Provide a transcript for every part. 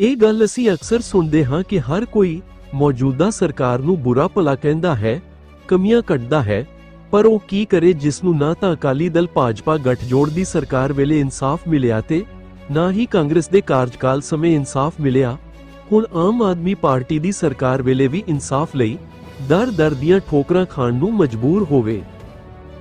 ਇਹ ਗੱਲ ਅਸੀਂ ਅਕਸਰ ਸੁਣਦੇ ਹਾਂ ਕਿ ਹਰ ਕੋਈ ਮੌਜੂਦਾ ਸਰਕਾਰ ਨੂੰ ਬੁਰਾ ਭਲਾ ਕਹਿੰਦਾ ਹੈ, ਕਮੀਆਂ ਕੱਢਦਾ ਹੈ, ਪਰ ਉਹ ਕੀ ਕਰੇ ਜਿਸ ਨੂੰ ਨਾ ਤਾਂ ਅਕਾਲੀ ਦਲ ਭਾਜਪਾ ਗੱਠਜੋੜ ਦੀ ਸਰਕਾਰ ਵੇਲੇ ਇਨਸਾਫ ਮਿਲਿਆ ਤੇ ਨਾ ਹੀ ਕਾਂਗਰਸ ਦੇ ਕਾਰਜਕਾਲ ਸਮੇਂ ਇਨਸਾਫ ਮਿਲਿਆ। ਹੁਣ ਆਮ ਆਦਮੀ ਪਾਰਟੀ ਦੀ ਸਰਕਾਰ ਵੇਲੇ ਵੀ ਇਨਸਾਫ ਲਈ ਦਰ-ਦਰ ਦੀਆਂ ਠੋਕਰਾਂ ਖਾਣ ਨੂੰ ਮਜਬੂਰ ਹੋਵੇ।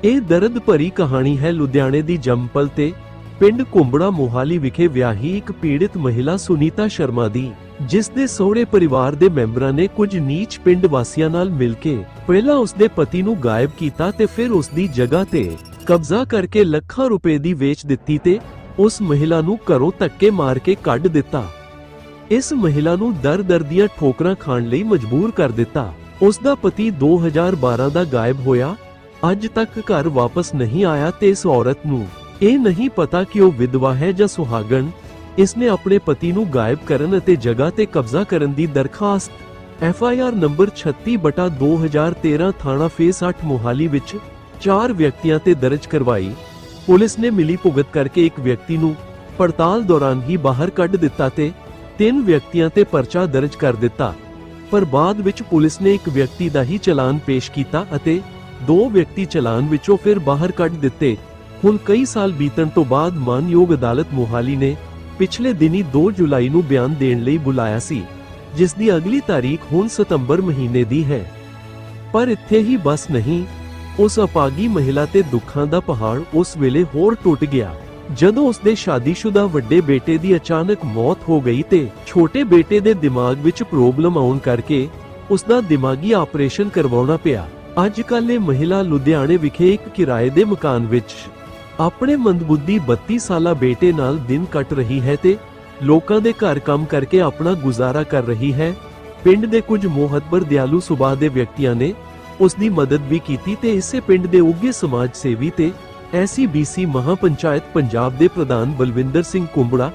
ਇਹ ਦਰਦ ਭਰੀ ਕਹਾਣੀ ਹੈ ਲੁਧਿਆਣੇ ਦੀ ਜੰਮਪਲ ਤੇ ਪਿੰਡ ਕੁੰਬੜਾ ਮੋਹਾਲੀ ਵਿਖੇ ਵਿਆਹੀ ਇੱਕ ਪੀੜਿਤ ਮਹਿਲਾ ਸੁਨੀਤਾ ਸ਼ਰਮਾ ਦੀ, ਜਿਸ ਦੇ ਸਹੁਰੇ ਪਰਿਵਾਰ ਦੇ ਮੈਂਬਰਾਂ ਨੇ ਕੁਝ ਨੀਚ ਪਿੰਡ ਵਾਸੀਆਂ ਨਾਲ ਮਿਲ ਕੇ ਪਹਿਲਾਂ ਉਸ ਦੇ ਪਤੀ ਨੂੰ ਗਾਇਬ ਕੀਤਾ ਤੇ ਫਿਰ ਉਸ ਦੀ ਜਗ੍ਹਾ ਤੇ ਕਬਜ਼ਾ ਕਰਕੇ ਲੱਖਾਂ ਰੁਪਏ ਦੀ ਵੇਚ ਦਿੱਤੀ ਤੇ ਉਸ ਮਹਿਲਾ ਨੂੰ ਘਰੋਂ ਧੱਕੇ ਮਾਰ ਕੇ ਕੱਢ ਦਿੱਤਾ। ਇਸ ਮਹਿਲਾ ਨੂੰ ਦਰ-ਦਰ ਦੀਆਂ ਠੋਕਰਾਂ ਖਾਣ ਲਈ ਮਜਬੂਰ ਕਰ ਦਿੱਤਾ। ਉਸ ਦਾ ਪਤੀ 2012 ਦਾ ਗਾਇਬ ਹੋਇਆ। ਅੱਜ ਤੱਕ ਘਰ ਵਾਪਸ ਨਹੀਂ ਆਇਆ ਤੇ ਇਸ ਔਰਤ ਨੂੰ ਇਹ ਨਹੀਂ ਪਤਾ ਕਿ ਉਹ ਵਿਧਵਾ ਹੈ ਜਾਂ ਸੁਹਾਗਣ। ਇਸਨੇ ਆਪਣੇ ਪਤੀ ਨੂੰ ਗਾਇਬ ਕਰਨ ਅਤੇ ਜਗ੍ਹਾ ਤੇ ਕਬਜ਼ਾ ਕਰਨ ਦੀ ਦਰਖਾਸਤ। ਐਫ ਆਈ ਆਰ ਨੰਬਰ 36/2013 ਥਾਣਾ ਫੇਸ 8 ਮੋਹਾਲੀ ਵਿੱਚ ਚਾਰ ਵਿਅਕਤੀਆਂ ਤੇ ਦਰਜ ਕਰਵਾਈ। ਪੁਲਿਸ ਨੇ ਮਿਲੀ ਭੁਗਤ ਕਰਕੇ ਇੱਕ ਵਿਅਕਤੀ ਨੂੰ ਪੜਤਾਲ ਦੌਰਾਨ ਹੀ ਬਾਹਰ ਕੱਢ ਦਿੱਤਾ ਤੇ ਤਿੰਨ ਵਿਅਕਤੀਆਂ ਤੇ ਪਰਚਾ ਦਰਜ ਕਰ ਦਿੱਤਾ। ਪਰ ਬਾਅਦ ਵਿੱਚ ਪੁਲਿਸ ਨੇ ਇੱਕ ਵਿਅਕਤੀ ਦਾ ਹੀ ਚਲਾਨ ਪੇਸ਼ ਕੀਤਾ ਅਤੇ ਦੋ ਵਿਅਕਤੀ ਚਲਾਨ ਵਿੱਚੋਂ ਫਿਰ ਬਾਹਰ ਕੱਢ ਦਿੱਤੇ। ਹੁਣ ਕਈ ਸਾਲ ਬੀਤਣ ਤੋਂ ਬਾਅਦ ਮਾਨਯੋਗ ਅਦਾਲਤ ਮੋਹਾਲੀ ਨੇ ਪਿਛਲੇ ਦਿਨੀ 2 ਜੁਲਾਈ ਨੂੰ ਬਿਆਨ ਦੇਣ ਲਈ ਬੁਲਾਇਆ ਸੀ, ਜਿਸ ਦੀ ਅਗਲੀ ਤਾਰੀਖ ਹੁਣ ਸਤੰਬਰ ਮਹੀਨੇ ਦੀ ਹੈ। ਪਰ ਇੱਥੇ ਹੀ ਬਸ ਨਹੀਂ, ਉਸ ਅਪਾਗੀ ਮਹਿਲਾ ਤੇ ਦੁੱਖਾਂ ਦਾ ਪਹਾੜ ਉਸ ਵੇਲੇ ਹੋਰ ਟੁੱਟ ਗਿਆ। ਜਦੋਂ ਉਸ ਦੇ ਸ਼ਾਦੀशुदा ਵੱਡੇ ਬੇਟੇ ਦੀ ਅਚਾਨਕ ਮੌਤ ਹੋ ਗਈ ਤੇ ਛੋਟੇ ਬੇਟੇ ਦੇ ਦਿਮਾਗ ਵਿੱਚ ਪ੍ਰੋਬਲਮ ਆਉਣ ਕਰਕੇ ਉਸ ਦਾ ਦਿਮਾਗੀ ਆਪਰੇਸ਼ਨ ਕਰਵਾਉਣਾ ਪਿਆ। ਅੱਜ ਕੱਲ ਇਹ ਮਹਿਲਾ ਲੁਧਿਆਣੇ ਵਿਖੇ ਇੱਕ ਕਿਰਾਏ ਦੇ ਮਕਾਨ ਵਿੱਚ ਆਪਣੇ ਮੰਦਬੁੱਧੀ 32 ਸਾਲਾ ਬੇਟੇ ਨਾਲ ਦਿਨ ਕੱਟ ਰਹੀ ਹੈ ਤੇ ਲੋਕਾਂ ਦੇ ਘਰ ਕੰਮ ਕਰਕੇ ਆਪਣਾ ਗੁਜ਼ਾਰਾ ਕਰ ਰਹੀ ਹੈ। ਪਿੰਡ ਦੇ ਕੁਝ ਮੋਹਤਬਰ ਦਿਆਲੂ ਸੁਭਾਅ ਦੇ ਵਿਅਕਤੀਆਂ ਨੇ ਉਸ ਦੀ ਮਦਦ ਵੀ ਕੀਤੀ ਤੇ ਇਸੇ ਪਿੰਡ ਦੇ ਉੱਘੇ ਸਮਾਜ ਸੇਵੀ ਤੇ ਐਸਸੀਬੀਸੀ ਮਹਾਪੰਚਾਇਤ ਪੰਜਾਬ ਦੇ ਪ੍ਰਧਾਨ ਬਲਵਿੰਦਰ ਸਿੰਘ ਕੁੰਬੜਾ,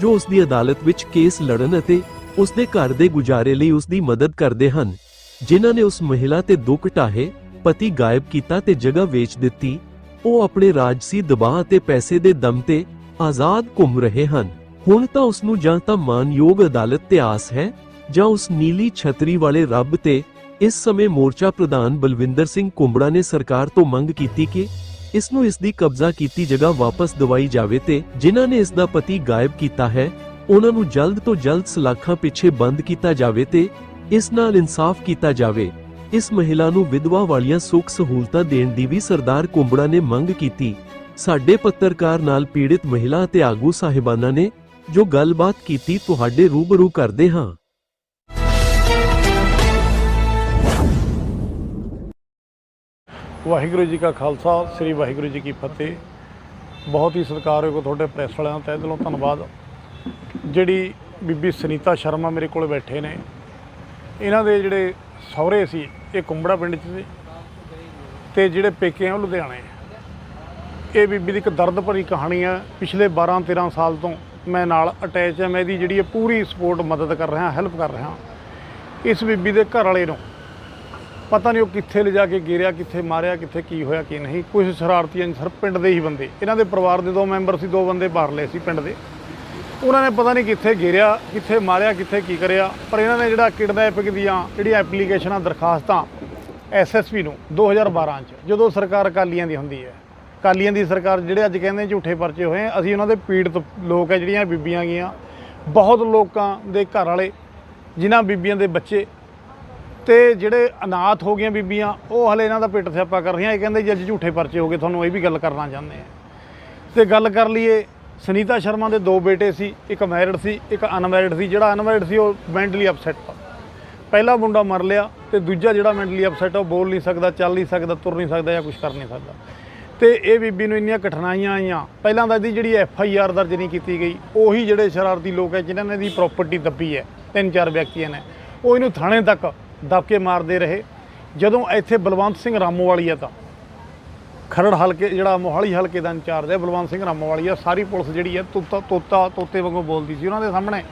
ਜੋ ਉਸ ਦੀ ਅਦਾਲਤ ਵਿੱਚ ਕੇਸ ਲੜਨ ਅਤੇ ਉਸ ਦੇ ਘਰ ਦੇ ਗੁਜ਼ਾਰੇ ਲਈ ਉਸ ਦੀ ਮਦਦ ਕਰਦੇ ਹਨ, ਜਿਨ੍ਹਾਂ ਨੇ ਉਸ ਮਹਿਲਾ ਤੇ ਦੁੱਖ ਢਾਹੇ, ਪਤੀ ਗਾਇਬ ਕੀਤਾ ਤੇ ਜਗ੍ਹਾ ਵੇਚ ਦਿੱਤੀ। ਉਹ ਆਪਣੇ ਰਾਜਸੀ ਦਬਾਅ ਅਤੇ ਪੈਸੇ ਦੇ ਦਮ ਤੇ ਆਜ਼ਾਦ ਘੁੰਮ ਰਹੇ ਹਨ। ਹੁਣ ਤਾਂ ਉਸ ਨੂੰ ਜਾਂ ਤਾਂ ਮਾਨਯੋਗ ਅਦਾਲਤ ਤੇ ਆਸ ਹੈ, ਜਾਂ ਉਸ ਨੀਲੀ ਛਤਰੀ ਵਾਲੇ ਰੱਬ ਤੇ ਇਸ ਸਮੇਂ ਮੋਰਚਾ ਪ੍ਰਧਾਨ ਬਲਵਿੰਦਰ ਸਿੰਘ ਕੁੰਬੜਾ ਨੇ ਸਰਕਾਰ ਤੋਂ ਮੰਗ ਕੀਤੀ ਕਿ ਇਸ ਨੂੰ ਇਸ ਦੀ ਕਬਜ਼ਾ ਕੀਤੀ ਜਗ੍ਹਾ ਵਾਪਸ ਦਵਾਈ ਜਾਵੇ ਤੇ ਜਿਨ੍ਹਾਂ ਨੇ ਇਸ ਦਾ ਪਤੀ ਗਾਇਬ ਕੀਤਾ ਹੈ, ਉਹਨਾਂ ਨੂੰ ਜਲਦ ਤੋਂ ਜਲਦ ਸਲਾਖਾਂ ਪਿੱਛੇ ਬੰਦ ਕੀਤਾ ਜਾਵੇ ਤੇ ਇਸ ਨਾਲ ਇਨਸਾਫ ਕੀਤਾ ਜਾਵੇ। ਇਸ ਮਹਿਲਾ ਨੂੰ ਵਿਧਵਾ ਵਾਲੀਆਂ ਸੁੱਖ ਸਹੂਲਤਾਂ ਦੇਣ ਦੀ ਵੀ ਸਰਦਾਰ ਕੁੰਬੜਾ ਨੇ ਮੰਗ ਕੀਤੀ। ਸਾਡੇ ਪੱਤਰਕਾਰ ਨਾਲ ਪੀੜਿਤ ਮਹਿਲਾ ਅਤੇ ਆਗੂ ਸਾਹਿਬਾਨਾਂ ਨੇ ਜੋ ਗੱਲਬਾਤ ਕੀਤੀ, ਤੁਹਾਡੇ ਰੂਬਰੂ ਕਰਦੇ ਹਾਂ। ਵਾਹਿਗੁਰੂ ਜੀ ਕਾ ਖਾਲਸਾ, ਸ੍ਰੀ ਵਾਹਿਗੁਰੂ ਜੀ ਕੀ ਫਤਿਹ। ਬਹੁਤ ਹੀ ਸਤਿਕਾਰਯੋਗ ਤੁਹਾਡੇ ਪ੍ਰੈਸ ਵਾਲਿਆਂ ਦਾ ਤਹਿ ਦਿਲੋਂ ਧੰਨਵਾਦ। ਜਿਹੜੀ ਬੀਬੀ ਸੁਨੀਤਾ ਸ਼ਰਮਾ ਮੇਰੇ ਕੋਲ ਬੈਠੇ ਨੇ, ਇਹਨਾਂ ਦੇ ਜਿਹੜੇ ਸਹੁਰੇ ਸੀ ਇਹ ਕੁੰਬੜਾ ਪਿੰਡ 'ਚ ਸੀ ਤੇ ਜਿਹੜੇ ਪੇਕੇ ਆ ਉਹ ਲੁਧਿਆਣੇ ਇਹ ਬੀਬੀ ਦੀ ਇੱਕ ਦਰਦ ਭਰੀ ਕਹਾਣੀ ਆ। ਪਿਛਲੇ 12 13 ਸਾਲ ਤੋਂ ਮੈਂ ਨਾਲ ਅਟੈਚ ਆ। ਮੈਂ ਇਹਦੀ ਜਿਹੜੀ ਹੈ ਪੂਰੀ ਸਪੋਰਟ ਮਦਦ ਕਰ ਰਿਹਾ ਹੈਲਪ ਕਰ ਰਿਹਾ। ਇਸ ਬੀਬੀ ਦੇ ਘਰ ਵਾਲੇ ਨੂੰ ਪਤਾ ਨਹੀਂ ਉਹ ਕਿੱਥੇ ਲਿਜਾ ਕੇ ਗੇਰਿਆ, ਕਿੱਥੇ ਮਾਰਿਆ, ਕਿੱਥੇ ਕੀ ਹੋਇਆ, ਕੀ ਨਹੀਂ। ਕੁਝ ਸ਼ਰਾਰਤੀ ਨੇ ਸਰ ਪਿੰਡ ਦੇ ਹੀ ਬੰਦੇ। ਇਹਨਾਂ ਦੇ ਪਰਿਵਾਰ ਦੇ ਦੋ ਮੈਂਬਰ ਸੀ, ਦੋ ਬੰਦੇ ਬਾਹਰ ਲਏ ਸੀ ਪਿੰਡ ਦੇ। ਉਹਨਾਂ ਨੇ ਪਤਾ ਨਹੀਂ ਕਿੱਥੇ ਗਿਰਿਆ, ਕਿੱਥੇ ਮਾਰਿਆ, ਕਿੱਥੇ ਕੀ ਕਰਿਆ, ਪਰ ਇਹਨਾਂ ਨੇ ਜਿਹੜਾ ਕਿਡਨੈਪਿੰਗ ਦੀਆਂ ਜਿਹੜੀਆਂ ਐਪਲੀਕੇਸ਼ਨਾਂ, ਦਰਖਾਸਤਾਂ ਐਸਐਸਪੀ ਨੂੰ 2012 ਚ, ਜਦੋਂ ਸਰਕਾਰ ਅਕਾਲੀਆਂ ਦੀ ਹੁੰਦੀ ਹੈ। ਅਕਾਲੀਆਂ ਦੀ ਸਰਕਾਰ ਜਿਹੜੇ ਅੱਜ ਕਹਿੰਦੇ ਝੂਠੇ ਪਰਚੇ ਹੋਏ, ਅਸੀਂ ਉਹਨਾਂ ਦੇ ਪੀੜਤ ਲੋਕ ਹੈ, ਜਿਹੜੀਆਂ ਬੀਬੀਆਂ ਗਈਆਂ। ਬਹੁਤ ਲੋਕਾਂ ਦੇ ਘਰ ਵਾਲੇ, ਜਿਨ੍ਹਾਂ ਬੀਬੀਆਂ ਦੇ ਬੱਚੇ ਤੇ ਜਿਹੜੇ ਅਨਾਥ ਹੋ ਗਈਆਂ ਬੀਬੀਆਂ, ਉਹ ਹਲੇ ਇਹਨਾਂ ਦਾ ਪਿੱਟ ਸਿਆਪਾ ਕਰ ਰਹੀਆਂ। ਇਹ ਕਹਿੰਦੇ ਜੀ, ਅੱਜ ਝੂਠੇ ਪਰਚੇ ਹੋ ਗਏ, ਤੁਹਾਨੂੰ ਇਹ ਵੀ ਗੱਲ ਕਰਨਾ ਚਾਹੁੰਦੇ ਆ ਤੇ ਗੱਲ ਕਰ ਲਈਏ ਸੁਨੀਤਾ ਸ਼ਰਮਾ ਦੇ ਦੋ ਬੇਟੇ ਸੀ, ਇੱਕ ਮੈਰਿਡ ਸੀ, ਇੱਕ ਅਨਮੈਰਿਡ ਸੀ। ਜਿਹੜਾ ਅਨਮੈਰਿਡ ਸੀ, ਉਹ ਮੈਂਟਲੀ ਅਪਸੈਟ ਆ ਪਹਿਲਾ ਮੁੰਡਾ ਮਰ ਲਿਆ ਤੇ ਦੂਜਾ ਜਿਹੜਾ ਮੈਂਟਲੀ ਅਪਸੈਟ ਆ, ਉਹ ਬੋਲ ਨਹੀਂ ਸਕਦਾ, ਚੱਲ ਨਹੀਂ ਸਕਦਾ, ਤੁਰ ਨਹੀਂ ਸਕਦਾ ਜਾਂ ਕੁਝ ਕਰ ਨਹੀਂ ਸਕਦਾ। ਤੇ ਇਹ ਬੀਬੀ ਨੂੰ ਇੰਨੀਆਂ ਕਠਿਨਾਈਆਂ ਆਈਆਂ। ਪਹਿਲਾਂ ਤਾਂ ਇਹਦੀ ਜਿਹੜੀ ਐਫ ਆਈ ਆਰ ਦਰਜ ਨਹੀਂ ਕੀਤੀ ਗਈ, ਉਹੀ ਜਿਹੜੇ ਸ਼ਰਾਰਤੀ ਲੋਕ ਹੈ ਜਿਨ੍ਹਾਂ ਨੇ ਇਹਦੀ ਪ੍ਰਾਪਰਟੀ ਦੱਬੀ ਹੈ ਤਿੰਨ ਚਾਰ ਵਿਅਕਤੀਆਂ ਨੇ। ਉਹ ਇਹਨੂੰ ਥਾਣੇ ਤੱਕ ਦੱਬ ਕੇ ਮਾਰਦੇ ਰਹੇ। ਜਦੋਂ ਇੱਥੇ ਬਲਵੰਤ ਸਿੰਘ ਰਾਮੋਵਾਲੀ ਰਾਮੋਵਾਲੀਆ ਤਾਂ ਖਰੜ ਹਲਕੇ, ਜਿਹੜਾ ਮੋਹਾਲੀ ਹਲਕੇ ਦਾ ਇੰਚਾਰਜ ਹੈ, ਬਲਵੰਤ ਸਿੰਘ ਰਾਮੋਵਾਲੀਆ ਸਾਰੀ ਪੁਲਿਸ ਜਿਹੜੀ ਹੈ, ਤੋਤਾ ਤੋਤਾ, ਤੋਤੇ ਵਾਂਗੂ ਬੋਲਦੀ ਸੀ ਉਹਨਾਂ ਦੇ ਸਾਹਮਣੇ,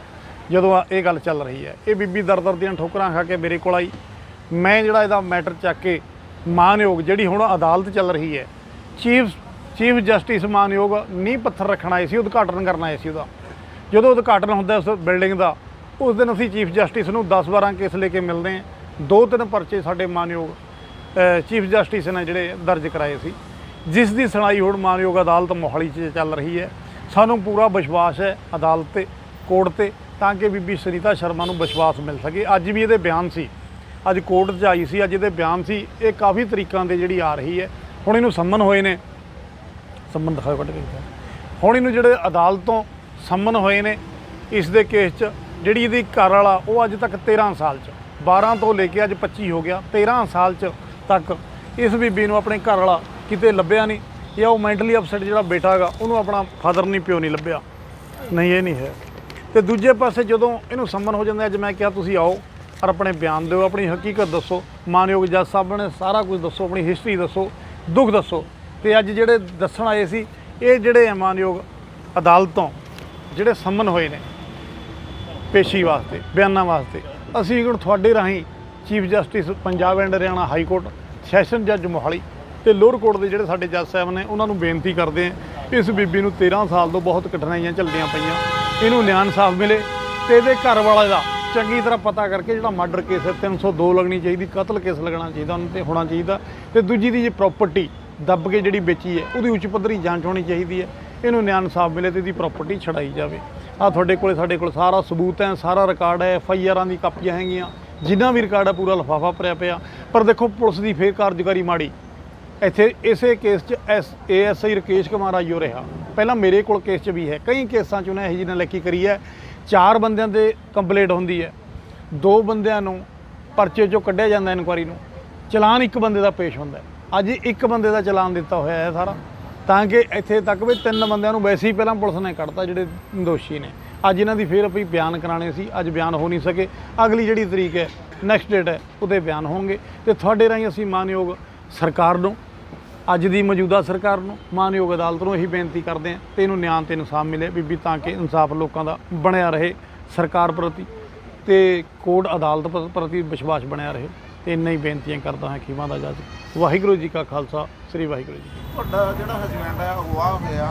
ਜਦੋਂ ਆ- ਇਹ ਗੱਲ ਚੱਲ ਰਹੀ ਹੈ। ਇਹ ਬੀਬੀ ਦਰ ਦਰ ਦੀਆਂ ਠੋਕਰਾਂ ਖਾ ਕੇ ਮੇਰੇ ਕੋਲ ਆਈ। ਮੈਂ ਜਿਹੜਾ ਇਹਦਾ ਮੈਟਰ ਚੱਕ ਕੇ ਮਾਨਯੋਗ, ਜਿਹੜੀ ਹੁਣ ਅਦਾਲਤ ਚੱਲ ਰਹੀ ਹੈ, ਚੀਫ ਚੀਫ ਜਸਟਿਸ ਮਾਨਯੋਗ ਨੀਂਹ ਪੱਥਰ ਰੱਖਣ ਆਏ ਸੀ, ਉਦਘਾਟਨ ਕਰਨ ਆਏ ਸੀ ਉਹਦਾ। ਜਦੋਂ ਉਦਘਾਟਨ ਹੁੰਦਾ ਉਸ ਬਿਲਡਿੰਗ ਦਾ, ਉਸ ਦਿਨ ਅਸੀਂ ਚੀਫ ਜਸਟਿਸ ਨੂੰ 10-12 ਕੇਸ ਲੈ ਕੇ ਮਿਲਦੇ ਹਾਂ। ਦੋ ਤਿੰਨ ਪਰਚੇ ਸਾਡੇ ਮਾਨਯੋਗ ਚੀਫ ਜਸਟਿਸ ਨੇ ਜਿਹੜੇ ਦਰਜ ਕਰਾਏ ਸੀ। ਜਿਸ ਦੀ ਸੁਣਾਈ ਹੁਣ ਮਾਨਯੋਗ ਅਦਾਲਤ ਮੋਹਾਲੀ 'ਚ ਚੱਲ ਰਹੀ ਹੈ। ਸਾਨੂੰ ਪੂਰਾ ਵਿਸ਼ਵਾਸ ਹੈ ਅਦਾਲਤ ਤੇ, ਕੋਰਟ ਤੇ, ਤਾਂ ਕਿ ਬੀਬੀ ਸੁਨੀਤਾ ਸ਼ਰਮਾ ਨੂੰ ਵਿਸ਼ਵਾਸ ਮਿਲ ਸਕੇ। ਅੱਜ ਵੀ ਇਹਦੇ ਬਿਆਨ ਸੀ। ਅੱਜ ਕੋਰਟ 'ਚ ਆਈ ਸੀ। ਅੱਜ ਇਹਦੇ ਬਿਆਨ ਸੀ। ਇਹ ਕਾਫੀ ਤਰੀਕਾਂ 'ਤੇ ਜਿਹੜੀ ਆ ਰਹੀ ਹੈ। ਹੁਣ ਇਹਨੂੰ ਸੰਮਨ ਹੋਏ ਨੇ। ਸੰਮਨ ਦਿਖਾਓ ਕੱਢ ਕੇ। ਹੁਣ ਇਹਨੂੰ ਜਿਹੜੇ ਅਦਾਲਤ ਤੋਂ ਸੰਮਨ ਹੋਏ ਨੇ, ਇਸ ਦੇ ਕੇਸ 'ਚ ਜਿਹੜੀ ਇਹਦੀ ਘਰ ਵਾਲਾ, ਉਹ ਅੱਜ ਤੱਕ 13 ਸਾਲ 'ਚ 12 ਤੋਂ ਲੈ ਕੇ ਅੱਜ 25 ਹੋ ਗਿਆ। 13 ਸਾਲ 'ਚ ਤੱਕ ਇਸ ਬੀਬੀ ਨੂੰ ਆਪਣੇ ਘਰ ਵਾਲਾ ਕਿਤੇ ਲੱਭਿਆ ਨਹੀਂ। ਜਾਂ ਉਹ ਮੈਂਟਲੀ ਅਪਸੈਟ ਜਿਹੜਾ ਬੇਟਾ ਹੈਗਾ, ਉਹਨੂੰ ਆਪਣਾ ਫਾਦਰ ਨਹੀਂ ਪਿਓ ਨਹੀਂ ਲੱਭਿਆ। ਨਹੀਂ, ਇਹ ਨਹੀਂ ਹੈ। ਤੇ ਦੂਜੇ ਪਾਸੇ ਜਦੋਂ ਇਹਨੂੰ ਸੰਮਨ ਹੋ ਜਾਂਦਾ, ਅੱਜ ਮੈਂ ਕਿਹਾ, ਤੁਸੀਂ ਆਓ ਔਰ ਆਪਣੇ ਬਿਆਨ ਦਿਓ, ਆਪਣੀ ਹਕੀਕਤ ਦੱਸੋ। ਮਾਨਯੋਗ ਜੱਜ ਸਾਹਿਬ ਨੇ ਸਾਰਾ ਕੁਝ ਦੱਸੋ, ਆਪਣੀ ਹਿਸਟਰੀ ਦੱਸੋ, ਦੁੱਖ ਦੱਸੋ। ਤੇ ਅੱਜ ਜਿਹੜੇ ਦੱਸਣ ਆਏ ਸੀ, ਇਹ ਜਿਹੜੇ ਹੈ ਮਾਨਯੋਗ ਅਦਾਲਤ ਤੋਂ ਜਿਹੜੇ ਸੰਮਨ ਹੋਏ ਨੇ, ਪੇਸ਼ੀ ਵਾਸਤੇ, ਬਿਆਨਾਂ ਵਾਸਤੇ, ਅਸੀਂ ਹੁਣ ਤੁਹਾਡੇ ਰਾਹੀਂ chief justice Punjab and Haryana high court session ਜੱਜ ਮੋਹਾਲੀ ਤੇ ਲੋਅਰ ਕੋਰਟ ਦੇ ਜਿਹੜੇ ਸਾਡੇ ਜੱਜ ਸਾਹਿਬ ਨੇ, ਉਹਨਾਂ ਨੂੰ ਬੇਨਤੀ ਕਰਦੇ ਹਾਂ ਇਸ ਬੀਬੀ ਨੂੰ 13 ਸਾਲ ਤੋਂ ਬਹੁਤ ਕਠਿਨਾਈਆਂ ਝੱਲਦੀਆਂ ਪਈਆਂ। ਇਹਨੂੰ ਨਿਆਂ ਇਨਸਾਫ ਮਿਲੇ ਤੇ ਇਹਦੇ ਘਰ ਵਾਲੇ ਦਾ ਚੰਗੀ ਤਰ੍ਹਾਂ ਪਤਾ ਕਰਕੇ ਜਿਹੜਾ ਮਰਡਰ ਕੇਸ ਹੈ 302 ਲੱਗਣੀ ਚਾਹੀਦੀ, ਕਤਲ ਕੇਸ ਲੱਗਣਾ ਚਾਹੀਦਾ, ਉਹਨਾਂ ਤੇ ਹੋਣਾ ਚਾਹੀਦਾ। ਤੇ ਦੂਜੀ ਦੀ ਜੇ ਪ੍ਰਾਪਰਟੀ ਦੱਬ ਕੇ ਜਿਹੜੀ ਵੇਚੀ ਹੈ, ਉਹਦੀ ਉੱਚ ਪੱਧਰੀ ਜਾਂਚ ਹੋਣੀ ਚਾਹੀਦੀ ਹੈ। ਇਹਨੂੰ ਨਿਆਂ ਇਨਸਾਫ ਮਿਲੇ ਤੇ ਇਹਦੀ ਪ੍ਰਾਪਰਟੀ ਛਡਾਈ ਜਾਵੇ। ਆ ਤੁਹਾਡੇ ਕੋਲੇ, ਸਾਡੇ ਕੋਲ ਸਾਰਾ ਸਬੂਤ ਹੈ, ਸਾਰਾ ਰਿਕਾਰਡ ਹੈ ਐਫ ਆਈ ਆਰਾਂ ਦੀ ਕਾਪੀਆਂ ਹੈਗੀਆਂ। ਜਿੰਨਾ ਵੀ ਰਿਕਾਰਡ ਹੈ, ਪੂਰਾ ਲਿਫਾਫਾ ਭਰਿਆ ਪਿਆ। ਪਰ ਦੇਖੋ, ਪੁਲਿਸ ਦੀ ਫੇਰ ਕਾਰਜਕਾਰੀ ਮਾੜੀ। ਇੱਥੇ ਇਸੇ ਕੇਸ 'ਚ S ASI Rakesh Kumar IO ਰਿਹਾ। ਪਹਿਲਾਂ ਮੇਰੇ ਕੋਲ ਕੇਸ 'ਚ ਵੀ ਹੈ। ਕਈ ਕੇਸਾਂ 'ਚ ਉਹਨੇ ਇਹੋ ਜਿਹੀ ਨਾਲ ਲਿਖੀ ਕਰੀ ਹੈ। ਚਾਰ ਬੰਦਿਆਂ ਦੇ ਕੰਪਲੇਂਟ ਹੁੰਦੀ ਹੈ। ਦੋ ਬੰਦਿਆਂ ਨੂੰ ਪਰਚੇ 'ਚੋਂ ਕੱਢਿਆ ਜਾਂਦਾ ਇਨਕੁਆਰੀ ਨੂੰ। ਚਲਾਨ ਇੱਕ ਬੰਦੇ ਦਾ ਪੇਸ਼ ਹੁੰਦਾ ਹੈ। ਅੱਜ ਇੱਕ ਬੰਦੇ ਦਾ ਚਲਾਨ ਦਿੱਤਾ ਹੋਇਆ ਹੈ ਸਾਰਾ। ਤਾਂ ਕਿ ਇੱਥੇ ਤੱਕ ਵੀ ਤਿੰਨ ਬੰਦਿਆਂ ਨੂੰ ਵੈਸੇ ਹੀ ਪਹਿਲਾਂ ਪੁਲਿਸ ਨੇ ਕੱਢਤਾ ਜਿਹੜੇ ਦੋਸ਼ੀ ਨੇ। ਅੱਜ ਇਹਨਾਂ ਦੀ ਫੇਰ ਵੀ ਬਿਆਨ ਕਰਾਣੇ ਸੀ। ਅੱਜ ਬਿਆਨ ਹੋ ਨਹੀਂ ਸਕੇ। ਅਗਲੀ ਜਿਹੜੀ ਤਰੀਕ ਹੈ ਨੈਕਸਟ ਡੇਟ ਹੈ, ਉਹਦੇ ਬਿਆਨ ਹੋਣਗੇ। ਤੇ ਤੁਹਾਡੇ ਰਾਹੀਂ ਅਸੀਂ ਮਾਨਯੋਗ ਸਰਕਾਰ ਨੂੰ ਅੱਜ ਦੀ ਮੌਜੂਦਾ ਸਰਕਾਰ ਨੂੰ ਮਾਨਯੋਗ ਅਦਾਲਤ ਨੂੰ ਇਹੀ ਬੇਨਤੀ ਕਰਦੇ ਹਾਂ ਤੇ ਇਹਨੂੰ ਨਿਆਂ ਤੇ ਇਨਸਾਫ ਮਿਲੇ ਬੀਬੀ ਤਾਂ ਕਿ ਇਨਸਾਫ ਲੋਕਾਂ ਦਾ ਬਣਿਆ ਰਹੇ ਸਰਕਾਰ ਪ੍ਰਤੀ ਤੇ ਕੋਰਟ ਅਦਾਲਤ ਪ੍ਰਤੀ ਵਿਸ਼ਵਾਸ ਬਣਿਆ ਰਹੇ। ਤੇ ਇੰਨਾ ਹੀ ਬੇਨਤੀਆਂ ਕਰਦਾ ਹਾਂ ਖੀਵਾਂ ਦਾ ਜੱਜ ਵਾਹਿਗੁਰੂ ਜੀ ਕਾ ਖਾਲਸਾ ਸ੍ਰੀ ਵਾਹਿਗੁਰੂ ਜੀ। ਤੁਹਾਡਾ ਜਿਹੜਾ ਹਸਬੈਂਡ ਹੈ ਅਗਵਾ ਹੋਇਆ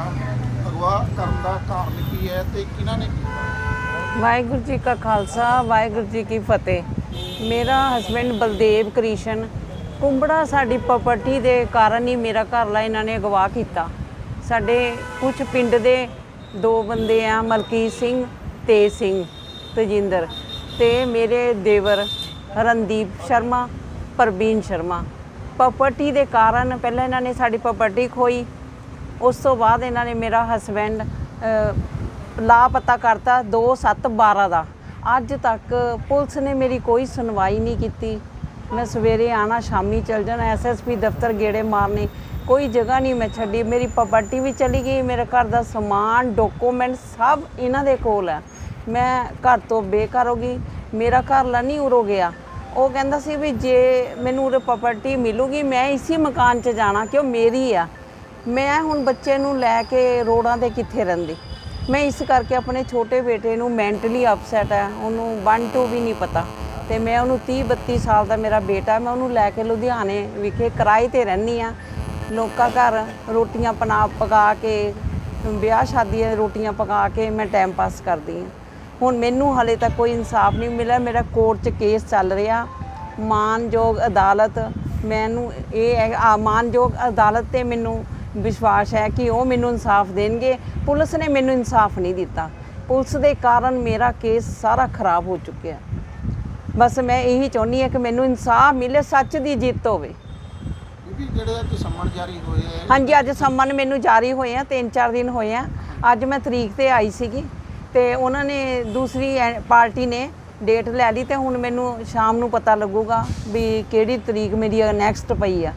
ਅਗਵਾ ਕਰਨ ਦਾ ਕਾਰਨ ਕੀ ਹੈ ਤੇ ਕਿਹਨਾਂ ਨੇ ਕੀਤਾ? ਵਾਹਿਗੁਰੂ ਜੀ ਕਾ ਖਾਲਸਾ ਵਾਹਿਗੁਰੂ ਜੀ ਕੀ ਫਤਿਹ। ਮੇਰਾ ਹਸਬੰਡ ਬਲਦੇਵ ਕ੍ਰਿਸ਼ਨ ਕੁੰਬੜਾ ਸਾਡੀ ਪ੍ਰਾਪਰਟੀ ਦੇ ਕਾਰਨ ਹੀ ਮੇਰਾ ਘਰਲਾ ਇਹਨਾਂ ਨੇ ਅਗਵਾ ਕੀਤਾ। ਸਾਡੇ ਕੁਝ ਪਿੰਡ ਦੇ ਦੋ ਬੰਦੇ ਆ, ਮਲਕੀਤ ਸਿੰਘ ਤੇਜ ਸਿੰਘ ਤਜਿੰਦਰ ਤੇ ਮੇਰੇ ਦੇਵਰ ਰਣਦੀਪ ਸ਼ਰਮਾ, ਪ੍ਰਵੀਨ ਸ਼ਰਮਾ। ਪ੍ਰਾਪਰਟੀ ਦੇ ਕਾਰਨ ਪਹਿਲਾਂ ਇਹਨਾਂ ਨੇ ਸਾਡੀ ਪ੍ਰਾਪਰਟੀ ਖੋਈ। ਉਸ ਤੋਂ ਬਾਅਦ ਇਹਨਾਂ ਨੇ ਮੇਰਾ ਹਸਬੈਂਡ ਲਾਪਤਾ ਕਰਤਾ 2712 ਦਾ। ਅੱਜ ਤੱਕ ਪੁਲਿਸ ਨੇ ਮੇਰੀ ਕੋਈ ਸੁਣਵਾਈ ਨਹੀਂ ਕੀਤੀ। ਮੈਂ ਸਵੇਰੇ ਆਣਾ, ਸ਼ਾਮੀ ਚਲ ਜਾਣਾ ਐਸਐਸਪੀ ਦਫ਼ਤਰ ਗੇੜੇ ਮਾਰਨੇ, ਕੋਈ ਜਗ੍ਹਾ ਨਹੀਂ ਮੈਂ ਛੱਡੀ। ਮੇਰੀ ਪ੍ਰਾਪਰਟੀ ਵੀ ਚਲੀ ਗਈ, ਮੇਰੇ ਘਰ ਦਾ ਸਮਾਨ ਡਾਕੂਮੈਂਟ ਸਭ ਇਹਨਾਂ ਦੇ ਕੋਲ ਹੈ। ਮੈਂ ਘਰ ਤੋਂ ਬੇਘਰ ਹੋ ਗਈ, ਮੇਰਾ ਘਰ ਲਾ ਨਹੀਂ ਉਰੋ ਗਿਆ। ਉਹ ਕਹਿੰਦਾ ਸੀ ਵੀ ਜੇ ਮੈਨੂੰ ਉਰੇ ਪ੍ਰਾਪਰਟੀ ਮਿਲੂਗੀ, ਮੈਂ ਇਸੇ ਮਕਾਨ 'ਚ ਜਾਣਾ, ਕਿਉਂ ਮੇਰੀ ਆ। ਮੈਂ ਹੁਣ ਬੱਚੇ ਨੂੰ ਲੈ ਕੇ ਰੋਡਾਂ ਤੇ ਕਿੱਥੇ ਰਹਿੰਦੀ? ਮੈਂ ਇਸ ਕਰਕੇ ਆਪਣੇ ਛੋਟੇ ਬੇਟੇ ਨੂੰ ਮੈਂਟਲੀ ਅਪਸੈਟ ਹੈ, ਉਹਨੂੰ 1 2 ਵੀ ਨਹੀਂ ਪਤਾ। ਤੇ ਮੈਂ ਉਹਨੂੰ 30 32 ਸਾਲ ਦਾ ਮੇਰਾ ਬੇਟਾ, ਮੈਂ ਉਹਨੂੰ ਲੈ ਕੇ ਲੁਧਿਆਣੇ ਵਿਖੇ ਕਿਰਾਏ ਤੇ ਰਹਿੰਦੀ ਆ ਲੋਕਾਂ ਘਰ ਰੋਟੀਆਂ ਪਨਾ ਪਕਾ ਕੇ, ਵਿਆਹ ਸ਼ਾਦੀਆਂ ਰੋਟੀਆਂ ਪਕਾ ਕੇ ਮੈਂ ਟਾਈਮ ਪਾਸ ਕਰਦੀ ਆ ਹੁਣ ਮੈਨੂੰ ਹਲੇ ਤੱਕ ਕੋਈ ਇਨਸਾਫ ਨਹੀਂ ਮਿਲਿਆ। ਮੇਰਾ ਕੋਰਟ 'ਚ ਕੇਸ ਚੱਲ ਰਿਹਾ। ਮਾਨਯੋਗ ਅਦਾਲਤ ਮੈਨੂੰ ਇਹ ਹੈ ਮਾਨਯੋਗ ਅਦਾਲਤ ਤੇ ਮੈਨੂੰ ਵਿਸ਼ਵਾਸ ਹੈ ਕਿ ਉਹ ਮੈਨੂੰ ਇਨਸਾਫ ਦੇਣਗੇ। ਪੁਲਿਸ ਨੇ ਮੈਨੂੰ ਇਨਸਾਫ ਨਹੀਂ ਦਿੱਤਾ। ਪੁਲਿਸ ਦੇ ਕਾਰਨ ਮੇਰਾ ਕੇਸ ਸਾਰਾ ਖਰਾਬ ਹੋ ਚੁੱਕਿਆ। ਬਸ ਮੈਂ ਇਹੀ ਚਾਹੁੰਦੀ ਹਾਂ ਕਿ ਮੈਨੂੰ ਇਨਸਾਫ ਮਿਲੇ ਸੱਚ ਦੀ ਜਿੱਤ ਹੋਵੇ। ਬੀਬੀ ਜਿਹੜੇ ਅੱਜ ਸੰਮਣ ਜਾਰੀ ਹੋਏ ਹੈ ਹਾਂਜੀ ਅੱਜ ਸੰਮਨ ਮੈਨੂੰ ਜਾਰੀ ਹੋਏ ਆ 3-4 ਦਿਨ ਹੋਏ ਆ। ਅੱਜ ਮੈਂ ਤਰੀਕ ਤੇ ਆਈ ਸੀਗੀ ਤੇ ਉਹਨਾਂ ਨੇ ਦੂਸਰੀ ਪਾਰਟੀ ਨੇ ਡੇਟ ਲੈ ਲਈ ਤੇ ਹੁਣ ਮੈਨੂੰ ਸ਼ਾਮ ਨੂੰ ਪਤਾ ਲੱਗੂਗਾ ਵੀ ਕਿਹੜੀ ਤਰੀਕ ਮੇਰੀ ਨੈਕਸਟ ਪਈ ਆ।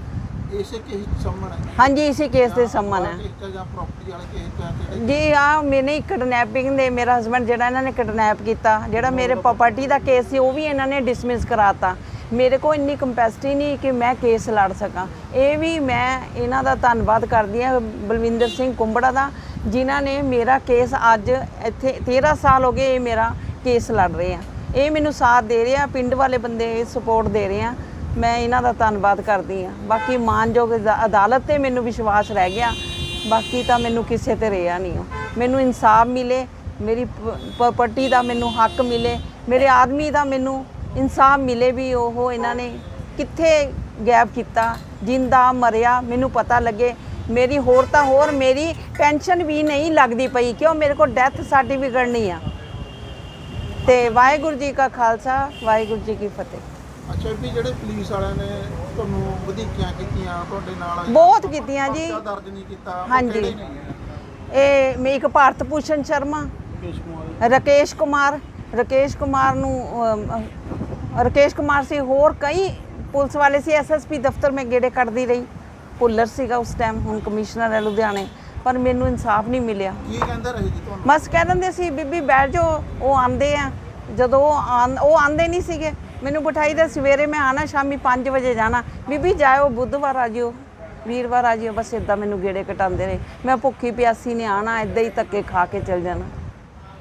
ਇਸੇ ਕੇਸ ਚ ਸੰਮਣ ਹੈ? ਹਾਂਜੀ ਇਸੇ ਕੇਸ ਦੇ ਸੰਮਨ ਹੈ। ਕੇਸ ਜਾਂ ਵਾਲੇ ਕੇਸ ਕਿਹੜੇ ਜੀ ਆ ਮੈਨੇ ਕਿਡਨੈਪਿੰਗ ਦੇ ਮੇਰਾ ਹਸਬੰਡ ਜਿਹੜਾ ਇਹਨਾਂ ਨੇ ਕਿਡਨੈਪ ਕੀਤਾ ਜਿਹੜਾ ਮੇਰੇ ਪ੍ਰਾਪਰਟੀ ਦਾ ਕੇਸ ਸੀ ਉਹ ਵੀ ਇਹਨਾਂ ਨੇ ਡਿਸਮਿਸ ਕਰਾਤਾ। ਮੇਰੇ ਕੋਲ ਇੰਨੀ ਕੰਪੈਸਿਟੀ ਨਹੀਂ ਕਿ ਮੈਂ ਕੇਸ ਲੜ ਸਕਾਂ। ਇਹ ਵੀ ਮੈਂ ਇਹਨਾਂ ਦਾ ਧੰਨਵਾਦ ਕਰਦੀ ਹਾਂ ਬਲਵਿੰਦਰ ਸਿੰਘ ਕੁੰਬੜਾ ਦਾ ਜਿਨ੍ਹਾਂ ਨੇ ਮੇਰਾ ਕੇਸ ਅੱਜ ਇੱਥੇ 13 ਸਾਲ ਹੋ ਗਏ ਇਹ ਮੇਰਾ ਕੇਸ ਲੜ ਰਹੇ ਆ। ਇਹ ਮੈਨੂੰ ਸਾਥ ਦੇ ਰਹੇ ਆ ਪਿੰਡ ਵਾਲੇ ਬੰਦੇ ਸਪੋਰਟ ਦੇ ਰਹੇ ਆ। ਮੈਂ ਇਹਨਾਂ ਦਾ ਧੰਨਵਾਦ ਕਰਦੀ ਆ ਬਾਕੀ ਮਾਨਯੋਗ ਅਦਾਲਤ ਤੇ ਮੈਨੂੰ ਵਿਸ਼ਵਾਸ ਰਹਿ ਗਿਆ। ਬਾਕੀ ਤਾਂ ਮੈਨੂੰ ਕਿਸੇ ਤੇ ਰਿਹਾ ਨਹੀਂ ਉਹ। ਮੈਨੂੰ ਇਨਸਾਫ ਮਿਲੇ, ਮੇਰੀ ਪ੍ਰਾਪਰਟੀ ਦਾ ਮੈਨੂੰ ਹੱਕ ਮਿਲੇ, ਮੇਰੇ ਆਦਮੀ ਦਾ ਮੈਨੂੰ ਇਨਸਾਫ ਮਿਲੇ ਵੀ ਉਹ ਇਹਨਾਂ ਨੇ ਕਿੱਥੇ ਗੈਪ ਕੀਤਾ, ਜਿੰਦਾ ਮਰਿਆ, ਮੈਨੂੰ ਪਤਾ ਲੱਗੇ। ਮੇਰੀ ਹੋਰ ਤਾਂ ਹੋਰ, ਮੇਰੀ ਪੈਨਸ਼ਨ ਵੀ ਨਹੀਂ ਲੱਗਦੀ ਪਈ, ਕਿਉਂ? ਮੇਰੇ ਕੋਲ ਡੈਥ ਸਰਟੀਫਿਕੇਟ ਨਹੀਂ ਆ। ਤੇ ਵਾਹਿਗੁਰੂ ਜੀ ਕਾ ਖਾਲਸਾ, ਵਾਹਿਗੁਰੂ ਜੀ ਕੀ ਫਤਿਹ। ਅੱਛਾ ਵੀ ਜਿਹੜੇ ਪੁਲਿਸ ਵਾਲਿਆਂ ਨੇ ਤੁਹਾਨੂੰ ਵਧੀਕੀਆਂ ਕੀਤੀਆਂ ਤੁਹਾਡੇ ਨਾਲ ਬਹੁਤ ਕੀਤੀਆਂ ਜੀ। ਪਰਚਾ ਦਰਜ ਨਹੀਂ ਕੀਤਾ ਉਹ ਹਾਂਜੀ। ਕਿਹੜੇ ਨੇ? ਇਹ ਮੈਂ ਇੱਕ ਭਾਰਤ ਭੂਸ਼ਣ ਸ਼ਰਮਾ ਰਕੇਸ਼ ਕੁਮਾਰ। ਰਕੇਸ਼ ਕੁਮਾਰ ਨੂੰ ਅਮ, ਰਕੇਸ਼ ਕੁਮਾਰ ਸੀ ਹੋਰ ਕਈ ਪੁਲਿਸ ਵਾਲੇ ਸੀ ਐਸਐਸਪੀ ਦਫ਼ਤਰ ਮੈਂ ਗੇੜੇ ਕੱਢਦੀ ਰਹੀ। ਪੁੱਲਰ ਸੀਗਾ ਉਸ ਟਾਈਮ ਹੁਣ ਕਮਿਸ਼ਨਰ ਹੈ ਲੁਧਿਆਣੇ ਪਰ ਮੈਨੂੰ ਇਨਸਾਫ ਨਹੀਂ ਮਿਲਿਆ। ਕੀ ਕਹਿੰਦੇ ਰਹੇ ਜੀ ਤੁਹਾਨੂੰ? ਬਸ ਕਹਿ ਦਿੰਦੇ ਸੀ ਬੀਬੀ ਬੈਠ ਜਾਓ ਉਹ ਆਂਦੇ ਆ। ਜਦੋਂ ਉਹ ਆਂ- ਉਹ ਆਂਦੇ ਨਹੀਂ ਸੀਗੇ। ਮੈਨੂੰ ਬਿਠਾਈ ਦਾ ਸਵੇਰੇ ਮੈਂ ਆਣਾ, ਸ਼ਾਮੀ 5 ਵਜੇ ਜਾਣਾ। ਬੀਬੀ, ਜਾਇਓ, ਬੁੱਧਵਾਰ ਆ ਜਿਓ, ਵੀਰਵਾਰ ਆ ਜਿਓ, ਬਸ ਇਦਾਂ ਮੈਨੂੰ ਗੇੜੇ ਕਟਾਉਂਦੇ ਰਹੇ ਮੈਂ ਭੁੱਖੀ ਪਿਆਸੀ ਨੇ ਆਣਾ ਇਦਾਂ ਹੀ ਧੱਕੇ ਖਾ ਕੇ ਚਲ ਜਾਣਾ।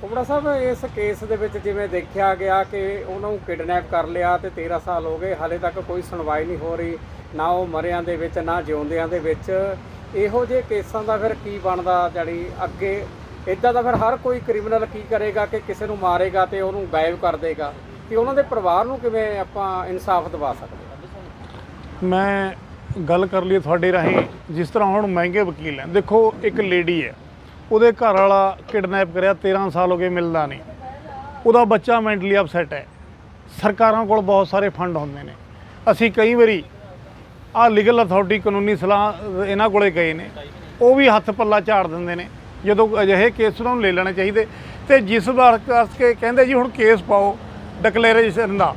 ਕੁਮੜਾ ਸਾਹਿਬ, ਇਸ ਕੇਸ ਦੇ ਵਿੱਚ ਜਿਵੇਂ ਦੇਖਿਆ ਗਿਆ ਕਿ ਉਹਨਾਂ ਨੂੰ ਕਿਡਨੈਪ ਕਰ ਲਿਆ ਤੇ 13 ਸਾਲ ਹੋ ਗਏ, ਹਾਲੇ ਤੱਕ ਕੋਈ ਸੁਣਵਾਈ ਨਹੀਂ ਹੋ ਰਹੀ, ਨਾ ਉਹ ਮਰਿਆਂ ਦੇ ਵਿੱਚ, ਨਾ ਜਿਉਂਦਿਆਂ ਦੇ ਵਿੱਚ। ਇਹੋ ਜਿਹੇ ਕੇਸਾਂ ਦਾ ਫਿਰ ਕੀ ਬਣਦਾ? ਜਾਣੀ ਅੱਗੇ ਇਦਾਂ ਦਾ ਫਿਰ ਹਰ ਕੋਈ ਕ੍ਰਿਮੀਨਲ ਕੀ ਕਰੇਗਾ ਕਿ ਕਿਸੇ ਨੂੰ ਮਾਰੇਗਾ ਤੇ ਉਹਨੂੰ ਗਾਇਬ ਕਰ ਦੇਗਾ? ਕਿ ਉਹਨਾਂ ਦੇ ਪਰਿਵਾਰ ਨੂੰ ਕਿਵੇਂ ਆਪਾਂ ਇਨਸਾਫ ਦਿਵਾ ਸਕਦੇ ਮੈਂ ਗੱਲ ਕਰ ਲਈ ਤੁਹਾਡੇ ਰਾਹੀਂ, ਜਿਸ ਤਰ੍ਹਾਂ ਹੁਣ ਮਹਿੰਗੇ ਵਕੀਲ ਹੈ। ਦੇਖੋ, ਇੱਕ ਲੇਡੀ ਹੈ। ਉਹਦੇ ਘਰ ਵਾਲਾ ਕਿਡਨੈਪ ਕਰਿਆ 13 ਸਾਲ ਹੋ ਗਏ, ਮਿਲਦਾ ਨਹੀਂ। ਉਹਦਾ ਬੱਚਾ ਮੈਂਟਲੀ ਅਪਸੈਟ ਹੈ। ਸਰਕਾਰਾਂ ਕੋਲ ਬਹੁਤ ਸਾਰੇ ਫੰਡ ਹੁੰਦੇ ਨੇ। ਅਸੀਂ ਕਈ ਵਾਰੀ ਆ ਲੀਗਲ ਅਥਾਰਟੀ, ਕਾਨੂੰਨੀ ਸਲਾਹ, ਇਹਨਾਂ ਕੋਲੇ ਗਏ ਨੇ। ਉਹ ਵੀ ਹੱਥ ਪੱਲਾ ਝਾੜ ਦਿੰਦੇ ਨੇ। ਜਦੋਂ ਅਜਿਹੇ ਕੇਸ ਉਹਨਾਂ ਨੂੰ ਲੈ ਲੈਣੇ ਚਾਹੀਦੇ। ਤੇ ਜਿਸ ਵਾਰ ਕਰਕੇ ਕਹਿੰਦੇ ਜੀ, ਹੁਣ ਕੇਸ ਪਾਓ। ਡਿਕਲੇਰੇਸ਼ਨ ਦਾ,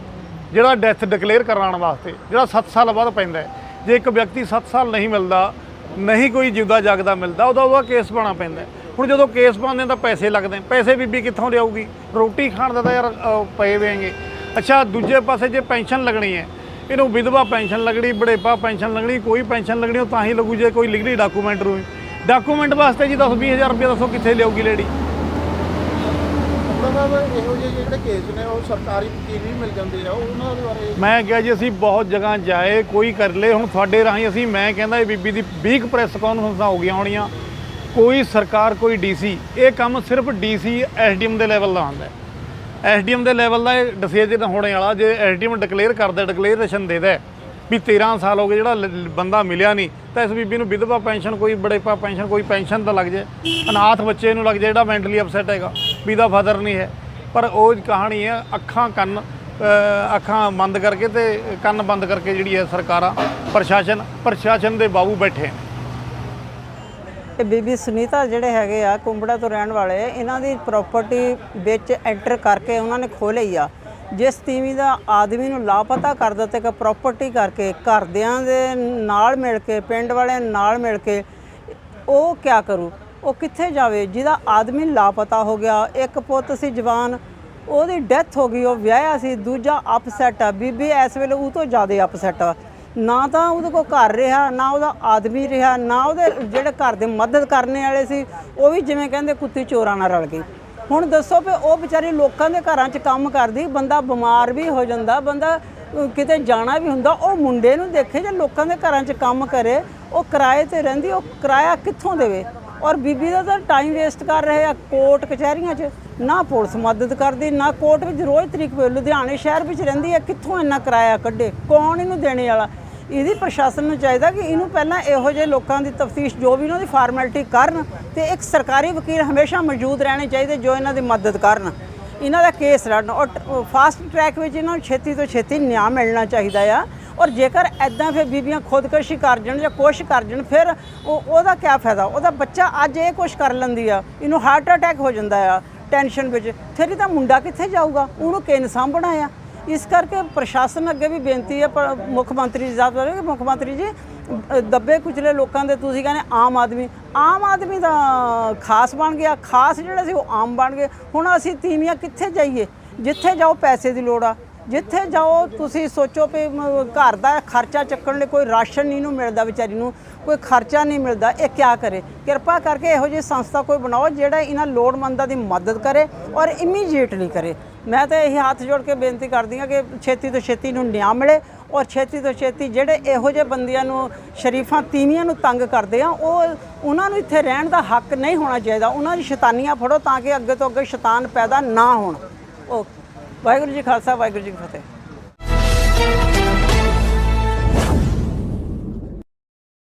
ਜਿਹੜਾ ਡੈਥ ਡਿਕਲੇਅਰ ਕਰਾਉਣ ਵਾਸਤੇ, ਜਿਹੜਾ 7 ਸਾਲ ਬਾਅਦ ਪੈਂਦਾ ਜੇ ਇੱਕ ਵਿਅਕਤੀ 7 ਸਾਲ ਨਹੀਂ ਮਿਲਦਾ, ਨਹੀਂ ਕੋਈ ਜਿਉਂਦਾ ਜਾਗਦਾ ਮਿਲਦਾ, ਉਹਦਾ ਉਹਦਾ ਕੇਸ ਪਾਉਣਾ ਪੈਂਦਾ ਹੁਣ ਜਦੋਂ ਕੇਸ ਪਾਉਂਦੇ ਤਾਂ ਪੈਸੇ ਲੱਗਦੇ ਪੈਸੇ ਬੀਬੀ ਕਿੱਥੋਂ ਲਿਆਊਗੀ? ਰੋਟੀ ਖਾਣ ਦਾ ਤਾਂ ਯਾਰ ਪਏ ਹੋਏਗੇ ਅੱਛਾ, ਦੂਜੇ ਪਾਸੇ ਜੇ ਪੈਨਸ਼ਨ ਲੱਗਣੀ ਹੈ, ਇਹਨੂੰ ਵਿਧਵਾ ਪੈਨਸ਼ਨ ਲੱਗਣੀ ਬੜੇਪਾ ਪੈਨਸ਼ਨ ਲੱਗਣੀ, ਕੋਈ ਪੈਨਸ਼ਨ ਲੱਗਣੀ, ਉਹ ਤਾਂ ਹੀ ਲੱਗੂ ਜੇ ਕੋਈ ਲਿਖਦੀ ਡਾਕੂਮੈਂਟ ਹੋਵੇ ਡਾਕੂਮੈਂਟ ਵਾਸਤੇ ਜੀ 10 20000 ਰੁਪਏ ਦੱਸੋ ਕਿੱਥੇ ਲਿਆਊਗੀ ਲੇਡੀ ਸਾਹਿਬ ਇਹੋ ਜਿਹੇ ਜਿਹੜੇ ਕੇਸ ਨੇ, ਉਹ ਸਰਕਾਰੀ ਵਕੀਲ ਵੀ ਮਿਲ ਜਾਂਦੇ ਆ ਉਹਨਾਂ ਦੇ ਬਾਰੇ ਮੈਂ ਕਿਹਾ ਜੀ, ਅਸੀਂ ਬਹੁਤ ਜਗ੍ਹਾ ਜਾਏ, ਕੋਈ ਕਰ ਲੇ। ਹੁਣ ਤੁਹਾਡੇ ਰਾਹੀਂ ਅਸੀਂ, ਮੈਂ ਕਹਿੰਦਾ ਇਹ ਬੀਬੀ ਦੀ 20 ਪ੍ਰੈਸ ਕਾਨਫਰੰਸਾਂ ਹੋ ਗਈਆਂ ਹੋਣੀਆਂ? ਕੋਈ ਸਰਕਾਰ, ਕੋਈ ਡੀਸੀ ਇਹ ਕੰਮ ਸਿਰਫ ਡੀਸੀ ਐਸਡੀਐਮ ਦੇ ਲੈਵਲ ਦਾ ਹੁੰਦਾ ਹੈ। ਐਸਡੀਐਮ ਦੇ ਲੈਵਲ ਦਾ ਇਹ ਡਿਸੀਜਨ ਹੋਣੇ ਵਾਲਾ, ਜੇ ਐਸਡੀਐਮ ਡਿਕਲੇਅਰ ਕਰਦਾ ਡਿਕਲੇਰੇਸ਼ਨ ਦੇ ਦੇ। ਵੀ 13 ਸਾਲ ਹੋ ਗਏ ਜਿਹੜਾ ਲ- ਬੰਦਾ ਮਿਲਿਆ ਨਹੀਂ ਤਾਂ ਇਸ ਬੀਬੀ ਨੂੰ ਵਿਧਵਾ ਪੈਨਸ਼ਨ ਕੋਈ ਬੜੇਪਾ ਪੈਨਸ਼ਨ ਕੋਈ ਪੈਨਸ਼ਨ ਤਾਂ ਲੱਗ ਜਾਏ ਅਨਾਥ ਬੱਚੇ ਨੂੰ ਲੱਗ ਜਾਏ ਜਿਹੜਾ ਮੈਂਟਲੀ ਅਪਸੈਟ ਹੈਗਾ ਵੀ ਦਾ ਫਾਦਰ ਨਹੀਂ ਹੈ। ਪਰ ਉਹ ਕਹਾਣੀ ਹੈ ਅੱਖਾਂ ਕੰਨ ਅ, ਅੱਖਾਂ ਬੰਦ ਕਰਕੇ ਤੇ ਕੰਨ ਬੰਦ ਕਰਕੇ ਜਿਹੜੀ ਹੈ ਸਰਕਾਰਾਂ ਪ੍ਰਸ਼ਾਸਨ ਪ੍ਰਸ਼ਾਸਨ ਦੇ ਬਾਬੂ ਬੈਠੇ ਨੇ ਇਹ ਬੀਬੀ ਸੁਨੀਤਾ ਜਿਹੜੇ ਹੈਗੇ ਆ ਕੁੰਬੜਾ ਤੋਂ ਰਹਿਣ ਵਾਲੇ ਇਹਨਾਂ ਦੀ ਪ੍ਰਾਪਰਟੀ ਵਿੱਚ ਐਂਟਰ ਕਰਕੇ ਉਹਨਾਂ ਨੇ ਖੋਹ ਲਈ ਆ। ਜਿਸ ਤੀਵੀਂ ਦਾ ਆਦਮੀ ਨੂੰ ਲਾਪਤਾ ਕਰ ਦਿੱਤੇ ਕਿ ਪ੍ਰਾਪਰਟੀ ਕਰਕੇ ਘਰਦਿਆਂ ਦੇ ਨਾਲ ਮਿਲ ਕੇ, ਪਿੰਡ ਵਾਲਿਆਂ ਨਾਲ ਮਿਲ ਕੇ ਉਹ ਕਿਆ ਕਰੂ? ਉਹ ਕਿੱਥੇ ਜਾਵੇ? ਜਿਹਦਾ ਆਦਮੀ ਲਾਪਤਾ ਹੋ ਗਿਆ, ਇੱਕ ਪੁੱਤ ਸੀ ਜਵਾਨ, ਉਹਦੀ ਡੈਥ ਹੋ ਗਈ, ਉਹ ਵਿਆਹਿਆ ਸੀ, ਦੂਜਾ ਅਪਸੈਟ ਆ। ਬੀਬੀ ਇਸ ਵੇਲੇ ਉਹ ਤੋਂ ਜ਼ਿਆਦਾ ਅਪਸੈਟ ਆ। ਨਾ ਤਾਂ ਉਹਦੇ ਕੋਲ ਘਰ ਰਿਹਾ, ਨਾ ਉਹਦਾ ਆਦਮੀ ਰਿਹਾ, ਨਾ ਉਹਦੇ ਜਿਹੜੇ ਘਰ ਦੇ ਮਦਦ ਕਰਨੇ ਵਾਲੇ ਸੀ, ਉਹ ਵੀ ਜਿਵੇਂ ਕਹਿੰਦੇ ਕੁੱਤੀ ਚੋਰਾਂ ਨਾਲ ਰਲ ਗਈ ਹੁਣ ਦੱਸੋ ਵੀ ਉਹ ਵਿਚਾਰੀ ਲੋਕਾਂ ਦੇ ਘਰਾਂ 'ਚ ਕੰਮ ਕਰਦੀ, ਬੰਦਾ ਬਿਮਾਰ ਵੀ ਹੋ ਜਾਂਦਾ, ਬੰਦਾ ਕਿਤੇ ਜਾਣਾ ਵੀ ਹੁੰਦਾ, ਉਹ ਮੁੰਡੇ ਨੂੰ ਦੇਖੇ ਜੇ ਲੋਕਾਂ ਦੇ ਘਰਾਂ 'ਚ ਕੰਮ ਕਰੇ, ਉਹ ਕਿਰਾਏ ਤੇ ਰਹਿੰਦੀ, ਉਹ ਕਿਰਾਇਆ ਕਿੱਥੋਂ ਦੇਵੇ? ਔਰ ਬੀਬੀ ਦਾ ਤਾਂ ਟਾਈਮ ਵੇਸਟ ਕਰ ਰਹੇ ਆ ਕੋਰਟ ਕਚਹਿਰੀਆਂ 'ਚ, ਨਾ ਪੁਲਿਸ ਮਦਦ ਕਰਦੀ, ਨਾ ਕੋਰਟ ਵਿੱਚ ਰੋਜ਼ ਤਰੀਕ ਲੁਧਿਆਣੇ ਸ਼ਹਿਰ ਵਿੱਚ ਰਹਿੰਦੀ ਹੈ ਕਿੱਥੋਂ ਇੰਨਾ ਕਿਰਾਇਆ ਕੱਢੇ? ਕੌਣ ਇਹਨੂੰ ਦੇਣੇ ਵਾਲਾ? ਇਹਦੀ ਪ੍ਰਸ਼ਾਸਨ ਨੂੰ ਚਾਹੀਦਾ ਕਿ ਇਹਨੂੰ ਪਹਿਲਾਂ ਇਹੋ ਜਿਹੇ ਲੋਕਾਂ ਦੀ ਤਫਤੀਸ਼ ਜੋ ਵੀ ਇਹਨਾਂ ਦੀ ਫਾਰਮੈਲਿਟੀ ਕਰਨ ਤੇ ਇੱਕ ਸਰਕਾਰੀ ਵਕੀਲ ਹਮੇਸ਼ਾ ਮੌਜੂਦ ਰਹਿਣੇ ਚਾਹੀਦੇ ਜੋ ਇਹਨਾਂ ਦੀ ਮਦਦ ਕਰਨ। ਇਹਨਾਂ ਦਾ ਕੇਸ ਲੜਨ। ਔਰ ਫਾਸਟ ਟਰੈਕ ਵਿੱਚ ਇਹਨਾਂ ਨੂੰ ਛੇਤੀ ਤੋਂ ਛੇਤੀ ਨਿਆਂ ਮਿਲਣਾ ਚਾਹੀਦਾ ਆ। ਔਰ ਜੇਕਰ ਐਦਾਂ ਫਿਰ ਬੀਬੀਆਂ ਖੁਦਕੁਸ਼ੀ ਕਰ ਜਾਣ ਜਾਂ ਕੁਛ ਕਰ ਜਾਣ, ਫਿਰ ਉਹ ਉਹਦਾ ਕੀ ਫਾਇਦਾ? ਉਹਦਾ ਬੱਚਾ ਅੱਜ ਇਹ ਕੁਛ ਕਰ ਲੈਂਦੀ ਆ। ਇਹਨੂੰ ਹਾਰਟ ਅਟੈਕ ਹੋ ਜਾਂਦਾ ਆ। ਟੈਨਸ਼ਨ ਵਿੱਚ। ਫਿਰ ਇਹਦਾ ਮੁੰਡਾ ਕਿੱਥੇ ਜਾਊਗਾ? ਉਹਨੂੰ ਕਿਨ ਸਾਂਭਣਾ ਆ? ਇਸ ਕਰਕੇ ਪ੍ਰਸ਼ਾਸਨ ਅੱਗੇ ਵੀ ਬੇਨਤੀ ਹੈ, ਪਰ ਮੁੱਖ ਮੰਤਰੀ ਜੀ ਸਾਹਿਬ ਕਿ ਮੁੱਖ ਮੰਤਰੀ ਜੀ ਦੱਬੇ ਕੁਚਲੇ ਲੋਕਾਂ ਦੇ ਤੁਸੀਂ ਕਹਿੰਦੇ ਆਮ ਆਦਮੀ ਆਮ ਆਦਮੀ ਦਾ ਖਾਸ ਬਣ ਗਿਆ, ਖਾਸ ਜਿਹੜਾ ਸੀ ਉਹ ਆਮ ਬਣ ਗਏ ਹੁਣ ਅਸੀਂ ਤੀਵੀਆਂ ਕਿੱਥੇ ਜਾਈਏ? ਜਿੱਥੇ ਜਾਓ ਪੈਸੇ ਦੀ ਲੋੜ ਆ। ਜਿੱਥੇ ਜਾਓ ਤੁਸੀਂ ਸੋਚੋ ਵੀ ਘਰ ਦਾ ਖਰਚਾ ਚੱਕਣ ਲਈ ਕੋਈ ਰਾਸ਼ਨ ਨਹੀਂ ਨੂੰ ਮਿਲਦਾ ਵਿਚਾਰੀ ਨੂੰ, ਕੋਈ ਖਰਚਾ ਨਹੀਂ ਮਿਲਦਾ, ਇਹ ਕਿਆ ਕਰੇ? ਕਿਰਪਾ ਕਰਕੇ ਇਹੋ ਜਿਹੀ ਸੰਸਥਾ ਕੋਈ ਬਣਾਓ ਜਿਹੜਾ ਇਹਨਾਂ ਲੋੜਵੰਦਾਂ ਦੀ ਮਦਦ ਕਰੇ ਔਰ ਇਮੀਡੀਏਟਲੀ ਕਰੇ। ਮੈਂ ਤਾਂ ਇਹੀ ਹੱਥ ਜੋੜ ਕੇ ਬੇਨਤੀ ਕਰਦੀ ਹਾਂ ਕਿ ਛੇਤੀ ਤੋਂ ਛੇਤੀ ਨੂੰ ਨਿਆਂ ਮਿਲੇ ਔਰ ਛੇਤੀ ਤੋਂ ਛੇਤੀ ਜਿਹੜੇ ਇਹੋ ਜਿਹੇ ਬੰਦਿਆਂ ਨੂੰ, ਸ਼ਰੀਫਾਂ ਤੀਵੀਆਂ ਨੂੰ ਤੰਗ ਕਰਦੇ ਆ, ਉਹ ਉਹਨਾਂ ਨੂੰ ਇੱਥੇ ਰਹਿਣ ਦਾ ਹੱਕ ਨਹੀਂ ਹੋਣਾ ਚਾਹੀਦਾ। ਉਹਨਾਂ ਦੀ ਸ਼ੈਤਾਨੀਆਂ ਫੜੋ ਤਾਂ ਕਿ ਅੱਗੇ ਤੋਂ ਅੱਗੇ ਸ਼ੈਤਾਨ ਪੈਦਾ ਨਾ ਹੋਣ। ਓਕੇ। ਵਾਹਿਗੁਰੂ ਜੀ ਖਾਲਸਾ, ਵਾਹਿਗੁਰੂ ਜੀ ਕੀ ਫਤਿਹ।